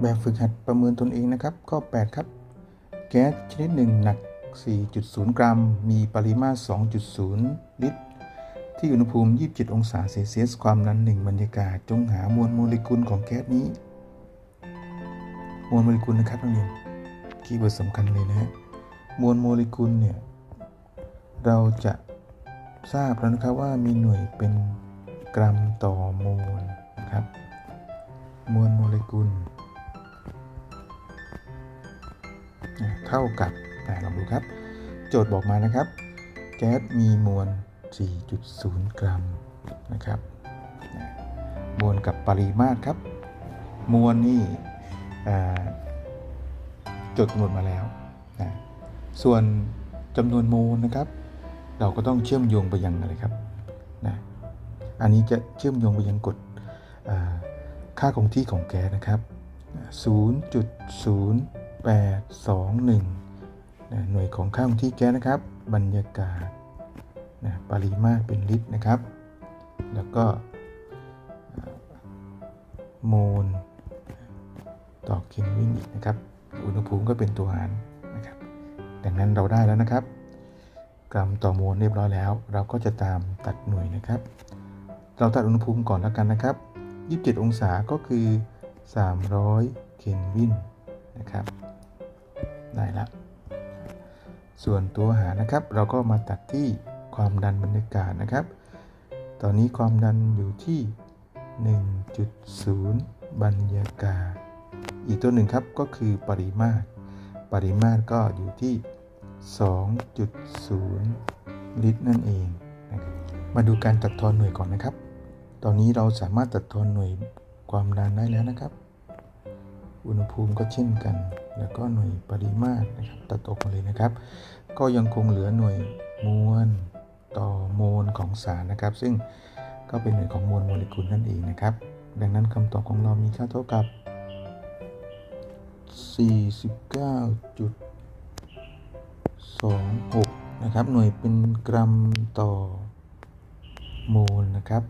แบบฝึกหัดประเมินตนเองนะครับ ข้อ 8 ครับ แก๊สชนิดหนึ่งหนัก 4.0 กรัม มีปริมาตร 2.0 ลิตร ที่อุณหภูมิ 27 องศาเซลเซียส ความดัน1บรรยากาศ จงหามวลโมเลกุลของแก๊สนี้ มวลโมเลกุลนะครับนักเรียนคีย์เวิร์ดสำคัญเลยนะฮะ มวลโมเลกุลเนี่ย เราจะทราบแล้วนะครับว่ามีหน่วยเป็น กรัมต่อโมลนะครับ มวลโมเลกุล เท่ากับลองดูครับ โจทย์บอกมานะครับ แก๊สมีมวล 4.0 กรัมนะครับ มวลกับปริมาตรครับ มวลนี่โจทย์กำหนดมาแล้วนะส่วนจำนวนโมลนะครับ เราก็ต้องเชื่อมโยงไปยังอะไรครับ อันนี้จะเชื่อมโยงไปยังกฎค่าคงที่ของแก๊สนะครับ 0.0821นะหน่วยของค่าคงที่แก๊สนะครับ บรรยากาศนะปริมาตรเป็นลิตรนะครับ แล้วก็โมลต่อเคลวินอีกนะครับ อุณหภูมิก็เป็นตัวหารนะครับ ดังนั้นเราได้แล้วนะครับ กรัมต่อโมลเรียบร้อยแล้ว เราก็จะตามตัดหน่วยนะครับ เราตัดอุณหภูมิก่อนแล้วกันนะครับ 27 องศาก็คือ 300 เคลวินนะครับ ได้ละ ส่วนตัวหารนะครับ เราก็มาตัดที่ความดันบรรยากาศนะครับ ตอนนี้ความดันอยู่ที่ 1.0 บรรยากาศ อีกตัวหนึ่งครับก็คือปริมาตร ปริมาตรก็อยู่ที่ 2.0 ลิตรนั่นเอง มาดูการตัดทอนหน่วยก่อนนะครับ ตอนนี้เราสามารถตัดทอนหน่วยความดันได้แล้วนะครับ อุณหภูมิก็เช่นกัน แล้วก็หน่วยปริมาตรนะครับตัดออกมาเลยนะครับ ก็ยังคงเหลือหน่วยมวลต่อโมลของสารนะครับ ซึ่งก็เป็นหน่วยของมวลโมเลกุลนั่นเองนะครับ ดังนั้นคำตอบของเรามีค่าเท่ากับ 49.26 นะครับ หน่วยเป็นกรัมต่อโมลนะครับ